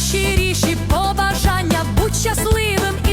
найщиріші побажання, будь щасливим.